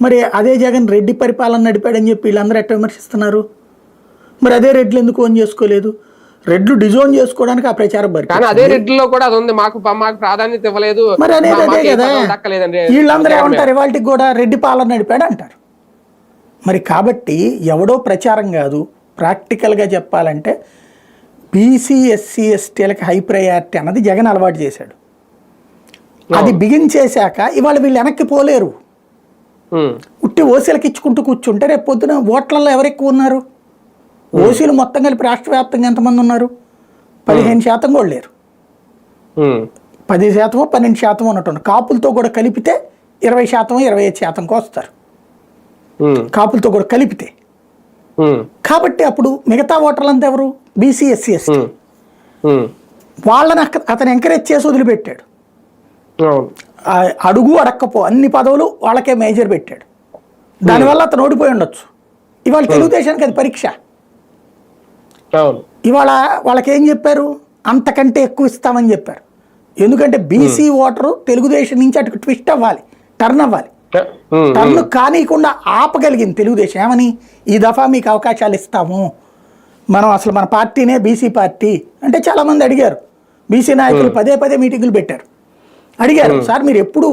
మరి అదే జగన్ రెడ్డి పరిపాలన నడిపాడని చెప్పి వీళ్ళందరూ ఎట్లా విమర్శిస్తున్నారు? మరి అదే రెడ్లు ఎందుకు ఓన్ చేసుకోలేదు? రెడ్లు డిజోన్ చేసుకోవడానికి ఆ ప్రచారం బరి కానీ అదే రెడ్డిలో కూడా అది ఉంది. మాకు మాకు ప్రాధాన్యత ఇవ్వలేదు. మరి అనేది అదే కదా. వీళ్ళందరూ ఏమంటారు? ఇవాళకి కూడా రెడ్డి పాలన నడిపాడు అంటారు మరి కాబట్టి ఎవడో ప్రచారం కాదు. ప్రాక్టికల్గా చెప్పాలంటే బీసీ ఎస్సీ ఎస్టీలకి హై ప్రయారిటీ అన్నది జగన్ అలవాటు చేశాడు. అది బిగించేశాక ఇవాళ వీళ్ళు వెనక్కి పోలేరు. ఉట్టి ఓసీలకు ఇచ్చుకుంటూ కూర్చుంటే రేపు పొద్దున ఓట్లలో ఎవరు ఎక్కువ ఉన్నారు? ఓసీలు మొత్తం కలిపి రాష్ట్ర వ్యాప్తంగా ఎంతమంది ఉన్నారు? పదిహేను శాతం కూడా లేరు. పది శాతమో పన్నెండు శాతం ఉన్నట్టు కాపులతో కూడా కలిపితే ఇరవై శాతం ఇరవై ఐదు శాతంకి వస్తారు. కాపులతో కూడా కలిపితే. కాబట్టి అప్పుడు మిగతా ఓటర్లంతా ఎవరు? BC SC ST. వాళ్ళని అతను ఎంకరేజ్ చేసి వదిలిపెట్టాడు. అడుగు అడక్కపో అన్ని పదవులు వాళ్ళకే మేజర్ పెట్టాడు. దానివల్ల అతను ఓడిపోయి ఉండొచ్చు. ఇవాళ తెలుగుదేశానికి అది పరీక్ష. ఇవాళ వాళ్ళకి ఏం చెప్పారు? అంతకంటే ఎక్కువ ఇస్తామని చెప్పారు. ఎందుకంటే బీసీ ఓటరు తెలుగుదేశం నుంచి అటు ట్విస్ట్ అవ్వాలి టర్న్ అవ్వాలి. టర్న్ కానీయకుండా ఆపగలిగింది తెలుగుదేశం. ఏమని? ఈ దఫా మీకు అవకాశాలు ఇస్తాము. మనం అసలు మన పార్టీనే బీసీ పార్టీ అంటే చాలామంది అడిగారు. బీసీ నాయకులు పదే పదే మీటింగులు పెట్టారు. అడిగారు సార్ మీరు ఎప్పుడు